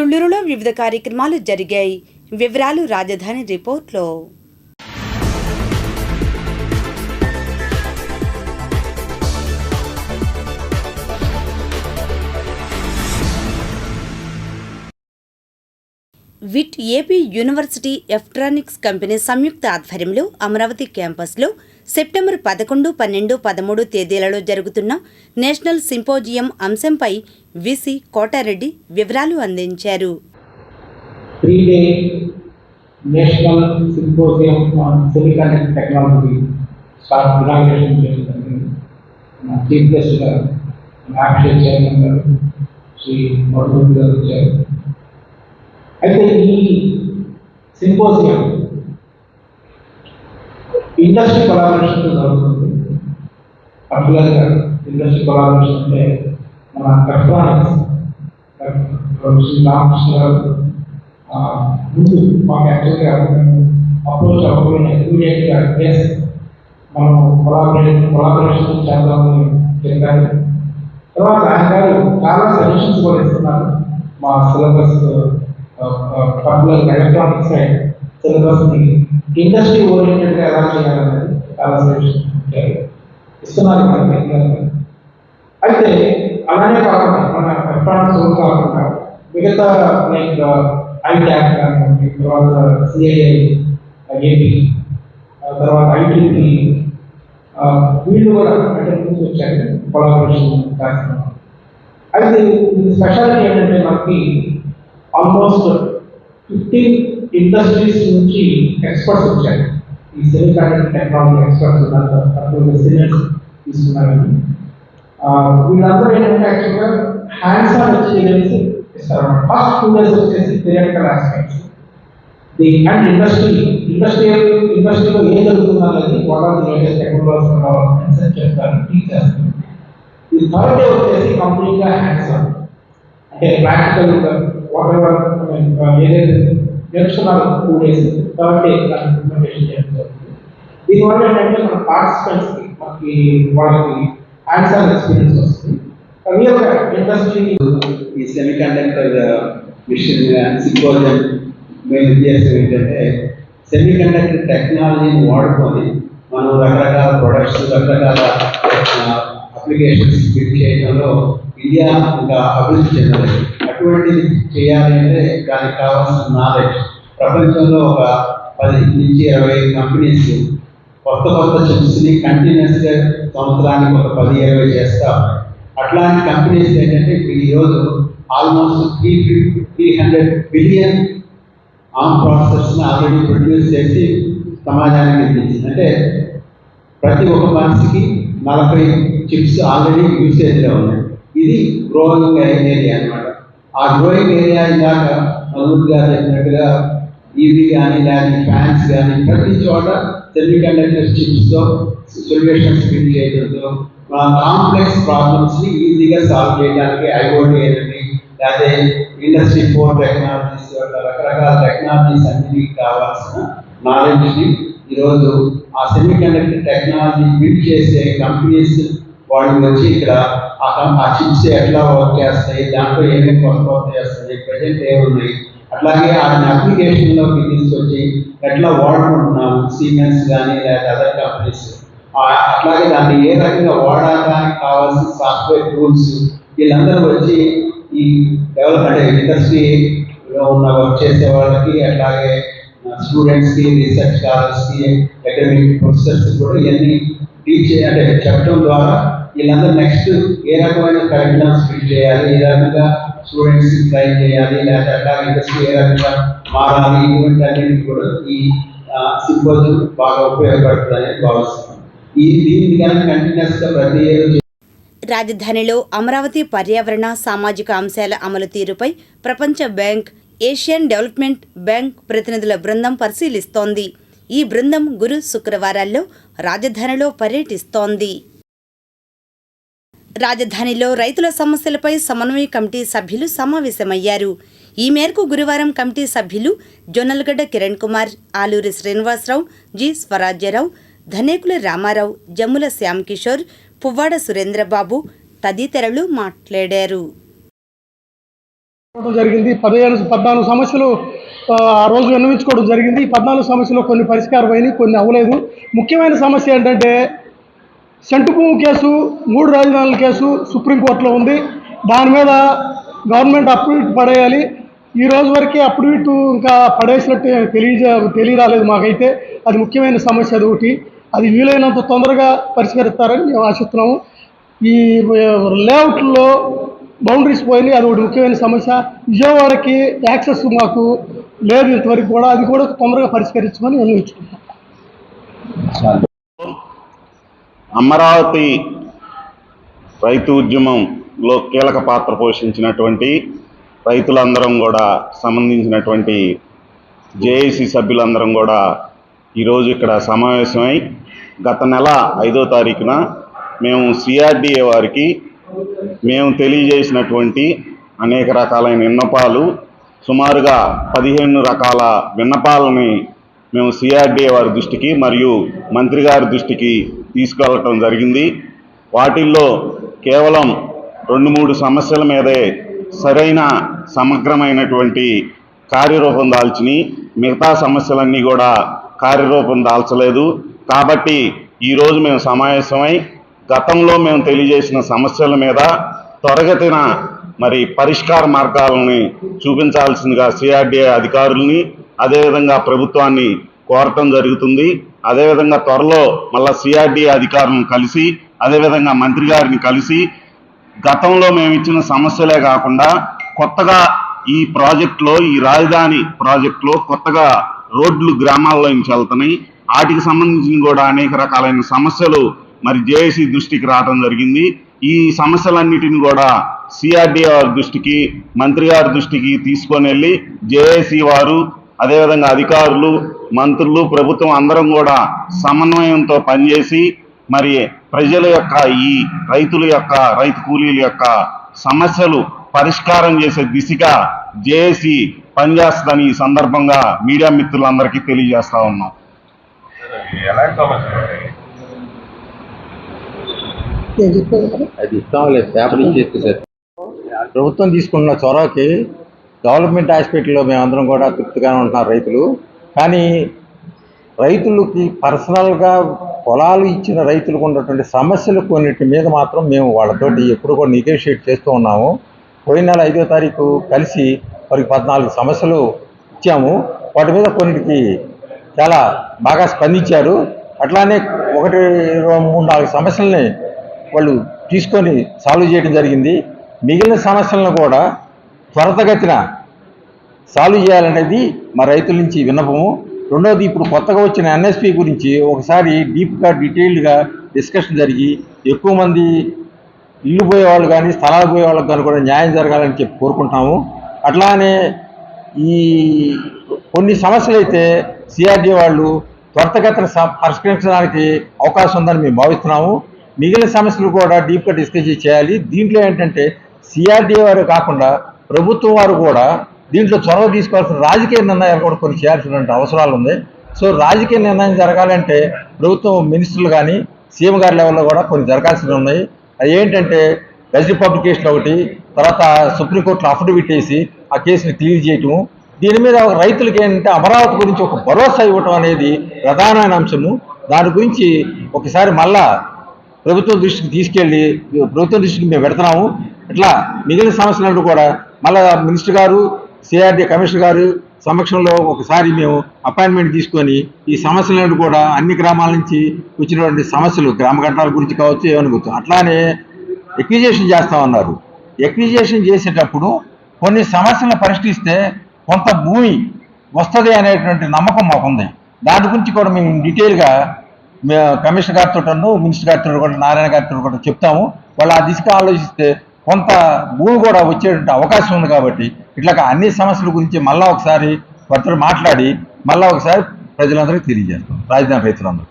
తుళ్ళూరులో వివిధ కార్యక్రమాలు జరిగాయి. వివరాలు రాజధాని రిపోర్ట్లో. VIT AP university electronics company సంయుక్త ఆధ్వర్యంలో అమరావతి క్యాంపస్లో సెప్టెంబర్ పదకొండు పన్నెండు పదమూడు తేదీలలో జరుగుతున్న నేషనల్ సింపోజియం అంశంపై విసి కోటారెడ్డి వివరాలు అందించారు. National symposium on semiconductor technology start inauguration చేయడం జరిగింది చీఫ్ గెస్ట్ గారు యాక్షన్ చైర్మన్ గారు శ్రీ మధుమూర్తి గారు వచ్చారు అయితే ఈ సింపోజియం ఇండస్ట్రీ కొలాబరేషన్తో జరుగుతుంది. పర్టికులర్గా ఇండస్ట్రీ కొలాబరేషన్ అంటే మన ఎలక్ట్రానిక్స్ శ్రీ రామకృష్ణ గారు ముందు మాకు యాక్చువల్గా అప్రోచ్ అవ్వకుండా ఇమీడియట్గా ఎస్ మనం కొలాబరేషన్ కొలాబరేషన్ చేద్దామని చెప్పారు. తర్వాత ఆయన గారు చాలా సజెషన్స్ కూడా ఇస్తున్నారు మా సిలబస్ పర్టికులర్ ఎలక్ట్రానిక్స్ సైడ్ సిలబస్ని ఇండస్ట్రీ ఓరియంటెడ్గా ఎలా చేయాలనేది చాలా సజెషన్స్ ఇచ్చారు ఇస్తున్నారు మనకి రెగ్యులర్గా. అయితే అలానే కాకుండా మన ఎలక్ట్రానిక్స్ కాకుండా మిగతా లైక్ ఐట్యాక్ కానివ్వండి తర్వాత సిఐఐ ఏపీ తర్వాత ఐటీపీ వీళ్ళు కూడా అంటే ముందుకు వచ్చారు కొలాబరేషన్ కార్యక్రమం అయితే ఇది స్పెషాలిటీ ఏంటంటే మనకి ఆల్మోస్ట్ ఫిఫ్టీన్ ఇండస్ట్రీస్ నుంచి ఎక్స్పర్ట్స్ వచ్చారు. ఈ సెమీ కండక్టర్ టెక్నాలజీ ఎక్స్పర్ట్స్ ఉన్నారు అప్పుడు సీనియర్స్ తీసుకున్నారని. ఆ, వీళ్ళందరూ ఏంటంటే యాక్చువల్గా హ్యాండ్స్ ఆన్ ఎక్స్పీరియన్స్ ఇస్తారు ఫస్ట్ టూ డేస్ వచ్చేసి theoretical aspects the and industry industrial ఇండస్ట్రీలో ఏం జరుగుతుంది అనేది what are the latest technology developments అని చెప్తారు టీచ్ చేస్తారు ఈ థర్డ్ డే వచ్చేసి కంప్లీట్గా హ్యాండ్స్ ఆన్ అంటే ప్రాక్టికల్ వాట్ ఎవర్ ఏదైతే నేర్చుకున్నారు టూ డేస్ థర్డ్ డే దాన్ని ఇంప్లిమెంటేషన్ చేయడం జరుగుతుంది దీనివల్ల ఏంటంటే మన పార్టిసిపెంట్స్కి మనకి వాళ్ళకి హ్యాండ్స్ ఆన్ ఎక్స్పీరియన్స్ వస్తుంది రియల్గా ఇండస్ట్రీ ఈ semiconductor mission symposium main ఉద్దేశం ఏంటంటే సెమీ కండక్టర్ టెక్నాలజీని వాడుకొని మనం రకరకాల ప్రొడక్ట్స్ రకరకాల అప్లికేషన్స్ బిల్డ్ చేయడంలో ఇండియా ఇంకా అభివృద్ధి చెందలేదు. అటువంటిది చేయాలి అంటే దానికి కావాల్సిన నాలెడ్జ్ ప్రపంచంలో ఒక పది నుంచి ఇరవై కంపెనీస్ కొత్త కొత్త చిప్స్ని కంటిన్యూస్గా సంవత్సరానికి ఒక పది ఇరవై చేస్తాం అట్లాంటి కంపెనీస్ ఏంటంటే ఇప్పుడు ఈరోజు almost three three hundred billion arm ప్రాసెస్ని ఆల్రెడీ ప్రొడ్యూస్ చేసి సమాజానికి అందించింది అంటే ప్రతి ఒక్క మనిషికి నలభై చిప్స్ ఆల్రెడీ యూసేజ్లో ఉన్నాయి. ఇది గ్రోయింగ్ ఏరియా అనమాట ఆ గ్రోయింగ్ ఏరియా ఇందాక మధుర్ గారు చెప్పినట్టుగా ఈవీ కానీ లేదా ఫ్యాన్స్ కానీ ప్రతి చోట సెమీ కండక్టర్ చిప్స్తో సొల్యూషన్స్ బిల్డ్ చేయడంతో కాంప్లెక్స్ ప్రాబ్లమ్స్ని ఈజీగా సాల్వ్ చేయడానికి ఐఓటీ అనేది లేకపోతే ఇండస్ట్రీ ఫోర్ టెక్నాలజీస్ రకరకాల టెక్నాలజీస్ అన్నిటికీ కావాల్సిన నాలెడ్జ్ని ఈరోజు ఆ సెమీ కండక్టర్ టెక్నాలజీ బిల్డ్ చేసే కంపెనీస్ వాళ్ళు వచ్చి ఇక్కడ ఆ ఆ చిప్స్ ఎట్లా వర్క్ చేస్తాయి దాంట్లో ఏమేమి కొత్త కొత్త చేస్తాయి ప్రజెంట్ ఏమున్నాయి అట్లాగే ఆయన అప్లికేషన్లోకి తీసుకొచ్చి ఎట్లా వాడుకుంటున్నాం సిమెంట్స్ కానీ లేదా అదర్ కంపెనీస్ అట్లాగే దాన్ని ఏ రకంగా వాడడానికి కావాల్సిన సాఫ్ట్వేర్ టూల్స్ వీళ్ళందరూ వచ్చి ఈ డెవలప్మెంట్ ఇండస్ట్రీలో ఉన్న వర్క్ చేసే వాళ్ళకి అట్లాగే స్టూడెంట్స్కి రీసెర్చ్ స్కాలర్స్కి అకాడమిక్ ప్రొఫెసర్స్ కూడా ఇవన్నీ టీచ్ అంటే చెప్పడం ద్వారా వీళ్ళందరూ నెక్స్ట్ ఏ రకమైన కరికులమ్స్ ఫిల్ చేయాలి ఏ రకంగా స్టూడెంట్స్ ట్రైన్ చేయాలి లేకపోతే అట్లా ఇండస్ట్రీ ఏ రకంగా మారాలి ఇటువంటి అన్నింటికి కూడా ఈ సింపోజియం బాగా ఉపయోగపడుతుందని భావిస్తున్నాను ఈ దీన్ని కనుక కంటిన్యూస్గా ప్రతి రాజధానిలో అమరావతి పర్యావరణ సామాజిక అంశాల అమలు తీరుపై ప్రపంచ బ్యాంక్ ఏషియన్ డెవలప్మెంట్ బ్యాంక్ ప్రతినిధుల బృందం పరిశీలిస్తోంది. ఈ బృందం గురు శుక్రవారాల్లో రాజధానిలో పర్యటిస్తోంది. రాజధానిలో రైతుల సమస్యలపై సమన్వయ కమిటీ సభ్యులు సమావేశమయ్యారు. ఈ మేరకు గురువారం కమిటీ సభ్యులు జొన్నలగడ్డ కిరణ్ కుమార్ ఆలూరి శ్రీనివాసరావు జి స్వరాజ్యరావు ధనేకుల రామారావు జమ్ముల శ్యామ్కిషోర్ పువ్వాడ సురేంద్రబాబు తదితరులు మాట్లాడారు. జరిగింది. పదిహేను పద్నాలుగు సమస్యలు ఆ, ఆ రోజు విన్నవించుకోవడం జరిగింది. ఈ పద్నాలుగు సమస్యలు కొన్ని పరిష్కారం అయినాయి కొన్ని అవ్వలేదు. ముఖ్యమైన సమస్య ఏంటంటే సెంటు భూమి కేసు మూడు రాజధానుల కేసు సుప్రీంకోర్టులో ఉంది. దాని మీద గవర్నమెంట్ అప్రూవ్ పడేయాలి. ఈ రోజు వరకే అప్రూవ్ ఇంకా పడేసినట్టు తెలియజే తెలియరాలేదు మాకైతే. అది ముఖ్యమైన సమస్య అది ఒకటి. అది వీలైనంత తొందరగా పరిష్కరిస్తారని మేము ఆశిస్తున్నాము. ఈ లేఅవుట్లో బౌండరీస్ పోయినాయి. అది ఒకటి ముఖ్యమైన సమస్య. విజయవాడకి యాక్సెస్ మాకు లేదు ఇంతవరకు కూడా. అది కూడా తొందరగా పరిష్కరించమని నిర్ణయించుకుంటాం అమరావతి రైతు ఉద్యమంలో కీలక పాత్ర పోషించినటువంటి రైతులందరం కూడా సంబంధించినటువంటి జేఏసీ సభ్యులందరం కూడా ఈరోజు ఇక్కడ సమావేశమై గత నెల ఐదో తారీఖున మేము సిఆర్డిఏ వారికి మేము తెలియజేసినటువంటి అనేక రకాలైన విన్నపాలు సుమారుగా పదిహేను రకాల విన్నపాలని మేము సిఆర్డీఏ వారి దృష్టికి మరియు మంత్రి గారి దృష్టికి తీసుకెళ్ళటం జరిగింది. వాటిల్లో కేవలం రెండు మూడు సమస్యల మీదే సరైన సమగ్రమైనటువంటి కార్యరూపం దాల్చిని మిగతా సమస్యలన్నీ కూడా కార్యరూపం దాల్చలేదు. కాబట్టి ఈరోజు మేము సమావేశమై గతంలో మేము తెలియజేసిన సమస్యల మీద త్వరగతిన మరి పరిష్కార మార్గాలని చూపించాల్సిందిగా సిఆర్డీఏ అధికారుల్ని అదేవిధంగా ప్రభుత్వాన్ని కోరటం జరుగుతుంది. అదేవిధంగా త్వరలో మళ్ళా సిఆర్డీఏ అధికారులను కలిసి అదేవిధంగా మంత్రి గారిని కలిసి గతంలో మేము ఇచ్చిన సమస్యలే కాకుండా కొత్తగా ఈ ప్రాజెక్టులో ఈ రాజధాని ప్రాజెక్టులో కొత్తగా రోడ్లు గ్రామాల్లో నుంచి వెళ్తున్నాయి. వాటికి సంబంధించిన కూడా అనేక రకాలైన సమస్యలు మరి జేఏసీ దృష్టికి రావడం జరిగింది. ఈ సమస్యలన్నిటిని కూడా సిఆర్డీఏ వారి దృష్టికి మంత్రి గారి దృష్టికి తీసుకొని వెళ్ళి జేఏసీ వారు అదేవిధంగా అధికారులు మంత్రులు ప్రభుత్వం అందరం కూడా సమన్వయంతో పనిచేసి మరి ప్రజల యొక్క ఈ రైతుల యొక్క రైతు కూలీల యొక్క సమస్యలు పరిష్కారం చేసే దిశగా జేఏసీ పనిచేస్తుందని ఈ సందర్భంగా మీడియా మిత్రులందరికీ తెలియజేస్తా ఉన్నాం. అది ఇస్తాంలే పేపర్ ఇచ్చేస్తే ప్రభుత్వం తీసుకున్న చొరవకి డెవలప్మెంట్ హాస్పిటల్లో మేమందరం కూడా తృప్తిగానే ఉంటున్నారు రైతులు. కానీ రైతులకి పర్సనల్గా పొలాలు ఇచ్చిన రైతులకు ఉన్నటువంటి సమస్యలు కొన్నిటి మీద మాత్రం మేము వాళ్ళతోటి ఎప్పుడు కూడా నెగోషియేట్ చేస్తూ ఉన్నాము. పోయిన నెల ఐదో తారీఖు కలిసి వారికి పద్నాలుగు సమస్యలు ఇచ్చాము. వాటి మీద కొన్నిటికి చాలా బాగా స్పందించారు. అట్లానే ఒకటి మూడు నాలుగు సమస్యల్ని వాళ్ళు తీసుకొని సాల్వ్ చేయడం జరిగింది. మిగిలిన సమస్యలను కూడా త్వరతగతిన సాల్వ్ చేయాలనేది మా రైతుల నుంచి విన్నపము. రెండవది ఇప్పుడు కొత్తగా వచ్చిన ఎన్ఎస్పి గురించి ఒకసారి డీప్గా డీటెయిల్డ్గా డిస్కషన్ జరిగి ఎక్కువ మంది ఇల్లు పోయేవాళ్ళు కానీ స్థలాలు పోయే వాళ్ళకి కానీ కూడా న్యాయం జరగాలని చెప్పి కోరుకుంటాము. అట్లానే ఈ కొన్ని సమస్యలు అయితే సిఆర్డీ వాళ్ళు త్వరితగతిన పరిష్కరించడానికి అవకాశం ఉందని మేము భావిస్తున్నాము. మిగిలిన సమస్యలు కూడా డీప్గా డిస్కస్ చేయాలి. దీంట్లో ఏంటంటే సిఆర్డీ వారు కాకుండా ప్రభుత్వం వారు కూడా దీంట్లో చొరవ తీసుకోవాల్సిన రాజకీయ నిర్ణయాలు కూడా కొన్ని చేయాల్సినటువంటి అవసరాలు ఉంది. సో రాజకీయ నిర్ణయం జరగాలంటే ప్రభుత్వం మినిస్టర్లు కానీ సీఎం గారి లెవెల్లో కూడా కొన్ని జరగాల్సినవి ఉన్నాయి. అది ఏంటంటే గజెట్ పబ్లికేషన్ ఒకటి తర్వాత సుప్రీంకోర్టులో అఫిడవిట్ వేసి ఆ కేసుని క్లియర్ చేయటము. దీని మీద రైతులకి ఏంటంటే అమరావతి గురించి ఒక భరోసా ఇవ్వటం అనేది ప్రధానమైన అంశము. దాని గురించి ఒకసారి మళ్ళా ప్రభుత్వం దృష్టికి తీసుకెళ్ళి ప్రభుత్వం దృష్టికి మేము పెడుతున్నాము. ఇట్లా మిగిలిన సమస్యలను కూడా మళ్ళా మినిస్టర్ గారు సిఆర్డీ కమిషనర్ గారు సమక్షంలో ఒకసారి మేము అపాయింట్మెంట్ తీసుకొని ఈ సమస్యలను కూడా అన్ని గ్రామాల నుంచి వచ్చినటువంటి సమస్యలు గ్రామ ఘటనల గురించి కావచ్చు ఏమని గుర్తు అట్లానే ఎక్విజేషన్ చేస్తామన్నారు ఎక్విజేషన్ చేసేటప్పుడు కొన్ని సమస్యలను పరిష్కరిస్తే కొంత భూమి వస్తుంది అనేటువంటి నమ్మకం మాకుంది. దాని గురించి కూడా మేము డీటెయిల్గా కమిషనర్ గారితో మినిస్టర్ గారితో కూడా నారాయణ గారితో కూడా చెప్తాము. వాళ్ళు ఆ దిశగా ఆలోచిస్తే కొంత భూమి కూడా వచ్చేటువంటి అవకాశం ఉంది కాబట్టి ఇట్లా అన్ని సమస్యల గురించి మళ్ళా ఒకసారి కొత్త మాట్లాడి మళ్ళా ఒకసారి ప్రజలందరికీ తెలియజేస్తాం. రాజధాని రైతులందరూ